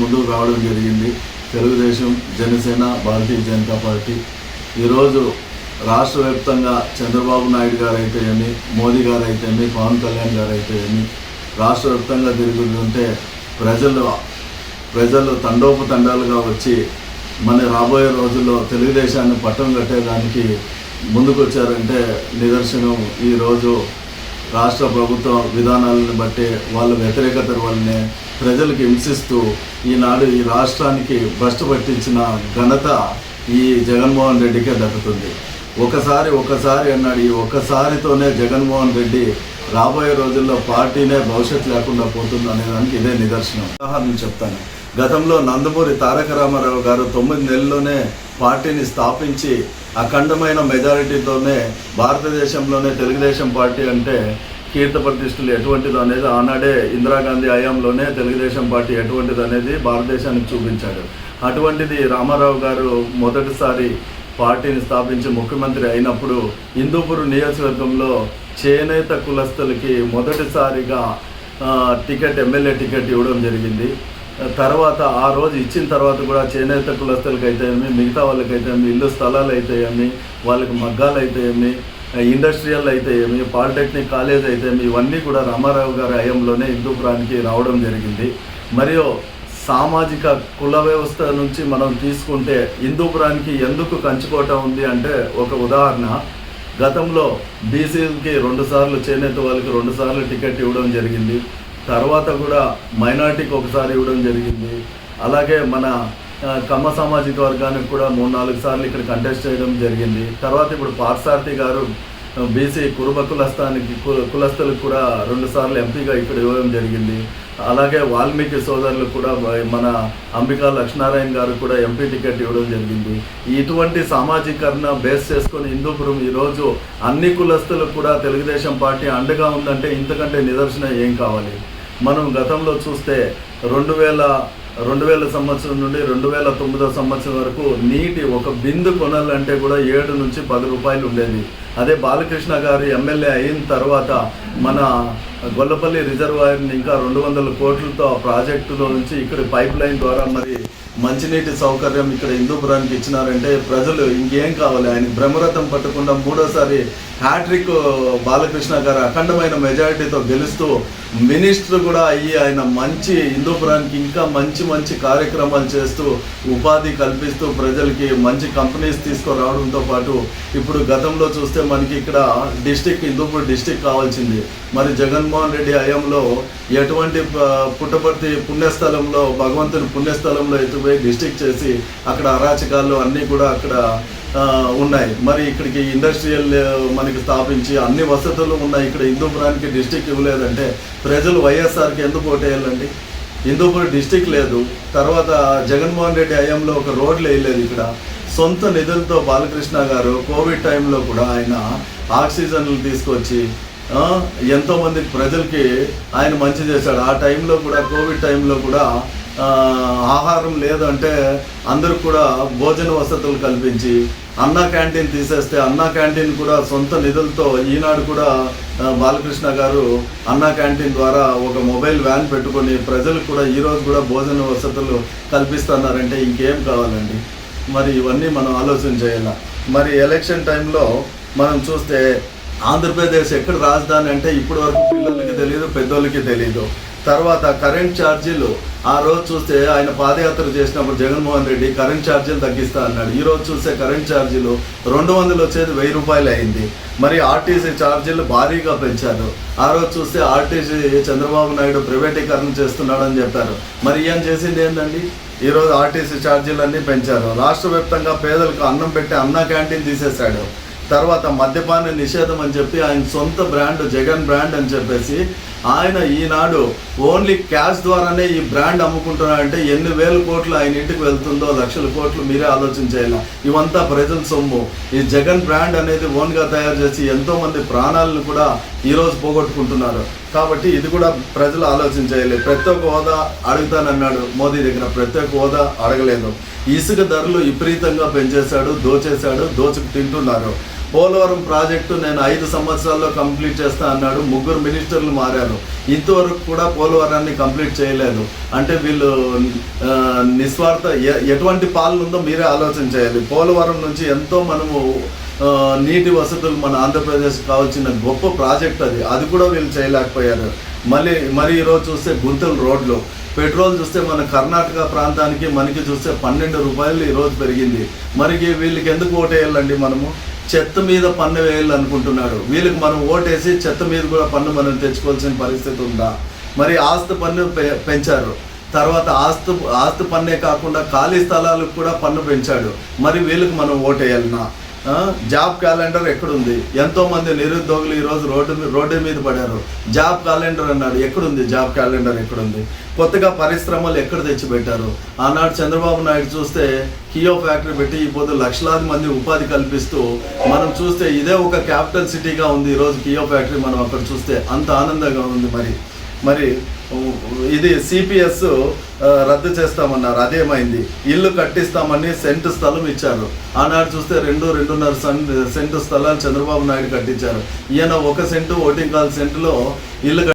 ముందుకు రావడం జరిగింది. తెలుగుదేశం జనసేన భారతీయ జనతా పార్టీ. ఈరోజు రాష్ట్ర వ్యాప్తంగా చంద్రబాబు నాయుడు గారు అయితే మోదీ గారు అయితే పవన్ కళ్యాణ్ గారు అయితే రాష్ట్ర వ్యాప్తంగా తిరుగుతుంటే ప్రజలు ప్రజలు తండోపతండాలుగా వచ్చి మన రాబోయే రోజుల్లో తెలుగుదేశాన్ని పట్టం కట్టేదానికి ముందుకు వచ్చారంటే నిదర్శనం. ఈరోజు రాష్ట్ర ప్రభుత్వ విధానాలను బట్టి వాళ్ళ వ్యతిరేకత వల్లనే ప్రజలకు హింసిస్తూ ఈనాడు ఈ రాష్ట్రానికి భ్రష్టు పట్టించిన ఘనత ఈ జగన్మోహన్ రెడ్డికే దక్కుతుంది. ఒకసారి ఒకసారి అన్నాడు ఈ ఒక్కసారితోనే జగన్మోహన్ రెడ్డి రాబోయే రోజుల్లో పార్టీనే భవిష్యత్తు లేకుండా పోతుంది అనే దానికి ఇదే నిదర్శనం. ఉదాహరణ చెప్తాను. గతంలో నందమూరి తారక రామారావు గారు తొమ్మిది నెలల్లోనే పార్టీని స్థాపించి అఖండమైన మెజారిటీతోనే భారతదేశంలోనే తెలుగుదేశం పార్టీ అంటే కీర్త ప్రతిష్టలు ఎటువంటిది అనేది ఆనాడే ఇందిరాగాంధీ హయాంలోనే తెలుగుదేశం పార్టీ ఎటువంటిది అనేది భారతదేశానికి చూపించాడు. అటువంటిది రామారావు గారు మొదటిసారి పార్టీని స్థాపించి ముఖ్యమంత్రి అయినప్పుడు హిందూపూర్ నియోజకవర్గంలో చేనేత కులస్తులకి మొదటిసారిగా టికెట్ ఎమ్మెల్యే టికెట్ ఇవ్వడం జరిగింది. తర్వాత ఆ రోజు ఇచ్చిన తర్వాత కూడా చేనేత కులస్తులకి అయితే ఏమి మిగతా వాళ్ళకైతే ఏమి ఇల్లు స్థలాలు అయితే ఏమి వాళ్ళకి మగ్గాలు అయితే ఏమి ఇండస్ట్రియల్ అయితే మీ పాలిటెక్నిక్ కాలేజ్ అయితే ఇవన్నీ కూడా రామారావు గారి హయాంలోనే హిందూపురానికి రావడం జరిగింది. మరియు సామాజిక కుల వ్యవస్థ నుంచి మనం తీసుకుంటే హిందూపురానికి ఎందుకు కంచుకోట ఉంది అంటే ఒక ఉదాహరణ. గతంలో బీసీలకి రెండు సార్లు చేనేత వాళ్ళకి రెండు సార్లు టికెట్ ఇవ్వడం జరిగింది. తర్వాత కూడా మైనార్టీకి ఒకసారి ఇవ్వడం జరిగింది. అలాగే మన కమ్మ సామాజిక వర్గానికి కూడా మూడు నాలుగు సార్లు ఇక్కడ కంటెస్ట్ చేయడం జరిగింది. తర్వాత ఇప్పుడు పార్సార్థి గారు బీసీ కురుబ కులస్థానికి కుల కులస్తులకు కూడా రెండు సార్లు ఎంపీగా ఇక్కడ ఇవ్వడం జరిగింది. అలాగే వాల్మీకి సోదరులు కూడా మన అంబికా లక్ష్మీనారాయణ గారు కూడా ఎంపీ టికెట్ ఇవ్వడం జరిగింది. ఇటువంటి సామాజీకరణ బేస్ చేసుకొని హిందూపురం ఈరోజు అన్ని కులస్తులకు కూడా తెలుగుదేశం పార్టీ అండగా ఉందంటే ఇంతకంటే నిదర్శనం ఏం కావాలి? మనం గతంలో చూస్తే రెండు వేల రెండు వేల సంవత్సరం నుండి రెండు వేల తొమ్మిదో సంవత్సరం వరకు నీటి ఒక బిందు కొనాలంటే కూడా ఏడు నుంచి పది రూపాయలు ఉండేది. అదే బాలకృష్ణ గారు ఎమ్మెల్యే అయిన తర్వాత మన గొల్లపల్లి రిజర్వాయర్ని ఇంకా రెండు వందల కోట్లతో ఆ ప్రాజెక్టులో నుంచి ఇక్కడ పైప్ లైన్ ద్వారా మరి మంచినీటి సౌకర్యం ఇక్కడ హిందూపురానికి ఇచ్చినారంటే ప్రజలు ఇంకేం కావాలి? ఆయన బ్రహ్మరథం పట్టకుండా మూడోసారి హ్యాట్రిక్ బాలకృష్ణ గారు అఖండమైన మెజారిటీతో గెలుస్తూ మినిస్టర్ కూడా అయ్యి ఆయన మంచి హిందూపురానికి ఇంకా మంచి మంచి కార్యక్రమాలు చేస్తూ ఉపాధి కల్పిస్తూ ప్రజలకి మంచి కంపెనీస్ తీసుకురావడంతో పాటు ఇప్పుడు గతంలో చూస్తే మనకి ఇక్కడ డిస్టిక్ హిందూపూర్ డిస్టిక్ కావాల్సింది. మరి జగన్మోహన్ రెడ్డి హయాంలో ఎటువంటి పుట్టపర్తి పుణ్యస్థలంలో భగవంతుని పుణ్యస్థలంలో ఎత్తుపోయి డిస్టిక్ చేసి అక్కడ అరాచకాలు అన్నీ కూడా అక్కడ ఉన్నాయి. మరి ఇక్కడికి ఇండస్ట్రియల్ మనకి స్థాపించి అన్ని వసతులు ఉన్నాయి. ఇక్కడ హిందూపురానికి డిస్టిక్ ఇవ్వలేదంటే ప్రజలు వైఎస్ఆర్కి ఎందుకు ఓటేయాలండి? హిందూపురం డిస్టిక్ లేదు. తర్వాత జగన్మోహన్ రెడ్డి హయాంలో ఒక రోడ్లు వేయలేదు ఇక్కడ. సొంత నిధులతో బాలకృష్ణ గారు కోవిడ్ టైంలో కూడా ఆయన ఆక్సిజన్లు తీసుకొచ్చి ఎంతోమంది ప్రజలకి ఆయన మంచి చేశాడు. ఆ టైంలో కూడా కోవిడ్ టైంలో కూడా ఆహారం లేదంటే అందరూ కూడా భోజన వసతులు కల్పించి అన్నా క్యాంటీన్ తీసేస్తే అన్నా క్యాంటీన్ కూడా సొంత నిధులతో ఈనాడు కూడా బాలకృష్ణ గారు అన్నా క్యాంటీన్ ద్వారా ఒక మొబైల్ వ్యాన్ పెట్టుకొని ప్రజలకు కూడా ఈరోజు కూడా భోజన వసతులు కల్పిస్తున్నారంటే ఇంకేం కావాలండి? మరి ఇవన్నీ మనం ఆలోచన చేయాలి? మరి ఎలక్షన్ టైంలో మనం చూస్తే ఆంధ్రప్రదేశ్ ఎక్కడ రాజధాని అంటే ఇప్పటి వరకు పిల్లలకి తెలియదు పెద్దోళ్ళకి తెలియదు తర్వాత కరెంట్ ఛార్జీలు ఆ రోజు చూస్తే ఆయన పాదయాత్ర చేసినప్పుడు జగన్మోహన్ రెడ్డి కరెంట్ ఛార్జీలు తగ్గిస్తా అన్నాడు. ఈ రోజు చూస్తే కరెంట్ ఛార్జీలు రెండు వందలు వచ్చేది వెయ్యి రూపాయలు అయింది. మరి ఆర్టీసీ ఛార్జీలు భారీగా పెంచారు. ఆ రోజు చూస్తే ఆర్టీసీ చంద్రబాబు నాయుడు ప్రైవేటీకరణ చేస్తున్నాడని చెప్పారు. మరి ఏం చేసింది ఏంటండి ఈరోజు ఆర్టీసీ ఛార్జీలన్నీ పెంచారు. రాష్ట్ర వ్యాప్తంగా పేదలకు అన్నం పెట్టి అన్న క్యాంటీన్ తీసేశాడు. తర్వాత మద్యపాన నిషేధం అని చెప్పి ఆయన సొంత బ్రాండ్ జగన్ బ్రాండ్ అని చెప్పేసి ఆయన ఈనాడు ఓన్లీ క్యాష్ ద్వారానే ఈ బ్రాండ్ అమ్ముకుంటున్నాడంటే ఎన్ని వేల కోట్లు ఆయన ఇంటికి వెళ్తుందో లక్షల కోట్లు మీరే ఆలోచన చేయాలి? ఇవంతా ప్రజల సొమ్ము. ఈ జగన్ బ్రాండ్ అనేది ఓన్గా తయారు చేసి ఎంతోమంది ప్రాణాలను కూడా ఈరోజు పోగొట్టుకుంటున్నారు. కాబట్టి ఇది కూడా ప్రజలు ఆలోచన చేయాలి ప్రత్యేక హోదా అడుగుతానన్నాడు మోదీ దగ్గర. ప్రత్యేక హోదా అడగలేదు. ఇసుక ధరలు విపరీతంగా పెంచేశాడు దోచేశాడు దోచుకు తింటున్నారు. పోలవరం ప్రాజెక్టు నేను ఐదు సంవత్సరాల్లో కంప్లీట్ చేస్తా అన్నాడు. ముగ్గురు మినిస్టర్లు మారారు. ఇంతవరకు కూడా పోలవరాన్ని కంప్లీట్ చేయలేదు. అంటే వీళ్ళు నిస్వార్థ ఎ- ఎటువంటి పాలన ఉందో మీరే ఆలోచన చేయాలి. పోలవరం నుంచి ఎంతో మనము నీటి వసతులు మన ఆంధ్రప్రదేశ్ కావాల్సిన గొప్ప ప్రాజెక్ట్ అది. అది కూడా వీళ్ళు చేయలేకపోయారు. మళ్ళీ మరి ఈరోజు చూస్తే గుంతలు రోడ్లు. పెట్రోల్ చూస్తే మన కర్ణాటక ప్రాంతానికి మనకి చూస్తే పన్నెండు రూపాయలు ఈరోజు పెరిగింది. మరి వీళ్ళకి ఎందుకు ఓటేయాలండి మనము? చెత్త మీద పన్ను వేయాలనుకుంటున్నాడు వీళ్ళకి మనం ఓటేసి చెత్త మీద కూడా పన్ను మనం తెచ్చుకోవాల్సిన పరిస్థితి ఉందా? మరి ఆస్తి పన్ను పె- పెంచారు. తర్వాత ఆస్తు ఆస్తి పన్నే కాకుండా ఖాళీ స్థలాలకు కూడా పన్ను పెంచాడు. మరి వీళ్ళకి మనం ఓటేయాలనా? జాబ్ క్యాలెండర్ ఎక్కడుంది? ఎంతోమంది నిరుద్యోగులు ఈరోజు రోడ్డు మీద రోడ్డు మీద పడారు. జాబ్ క్యాలెండర్ అన్నాడు ఎక్కడుంది జాబ్ క్యాలెండర్ ఎక్కడుంది? కొత్తగా పరిశ్రమలు ఎక్కడ తెచ్చిపెట్టారు? ఆనాడు చంద్రబాబు నాయుడు చూస్తే కియో ఫ్యాక్టరీ పెట్టి ఈ పొద్దు లక్షలాది మంది ఉపాధి కల్పిస్తూ మనం చూస్తే ఇదే ఒక క్యాపిటల్ సిటీగా ఉంది ఈరోజు కియో ఫ్యాక్టరీ మనం అక్కడ చూస్తే అంత ఆనందంగా ఉంది మరి. మరి ఇది సిపిఎస్ రద్దు చేస్తామన్నారు. అదేమైంది? ఇల్లు కట్టిస్తామని సెంటు స్థలం ఇచ్చారు. ఆనాడు చూస్తే రెండు రెండున్నర సెంటు స్థలాలు చంద్రబాబు నాయుడు కట్టించారు. ఈయన ఒక సెంటు ఓటింగ్ కాల్ సెంటులో ఇల్లు